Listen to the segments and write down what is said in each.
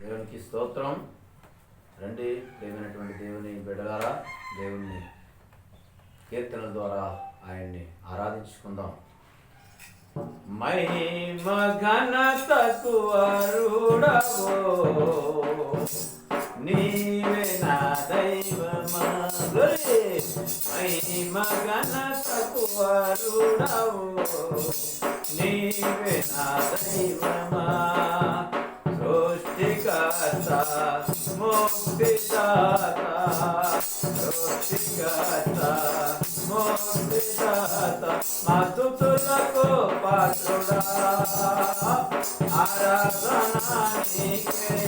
దేవునికి స్తోత్రం. రండి ప్రేమైనటువంటి దేవుని బిడ్డలారా దేవుని కీర్తనల ద్వారా ఆయన్ని ఆరాధించుకుందాం. మహిమ ఘనతకు అరుడవో నీవే నా దైవమా? మహిమ ఘనతకు అరుడవో నీవే నా దైవమా? গাতা মনে দাতা মাতু তোলা কো পাত্ররা আরাধনা নিকে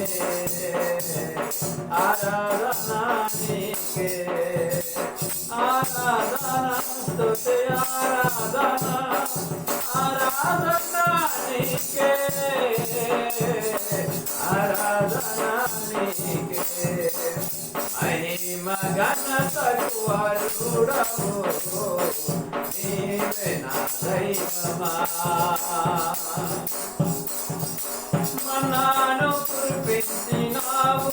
আরাধনা নিকে আরাধনা তোতে আরাধনা আরাধনা নিকে మన్నాను కురిపించినావు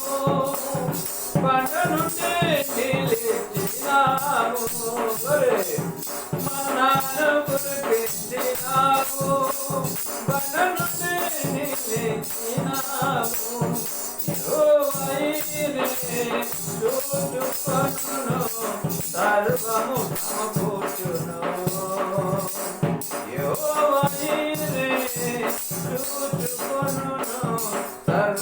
పంట నుండి నిలిచినావు గొర్రె. మన్నాను కురిపించినావు పంట నుండి నిలిచినావు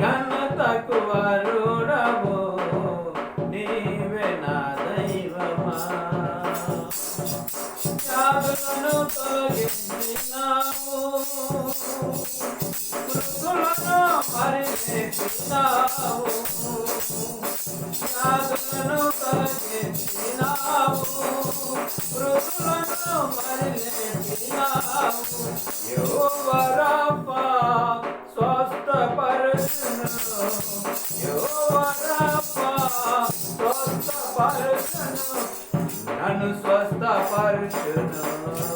ఘనతకు అరుడవు నీవే నా దైవమా. వ్యాధులను తొలగించినావు మృతులను పరిగెత్తినావు వ్యాధులను తొలగించినావు మృతులను నన్ను స్వస్థపరచును.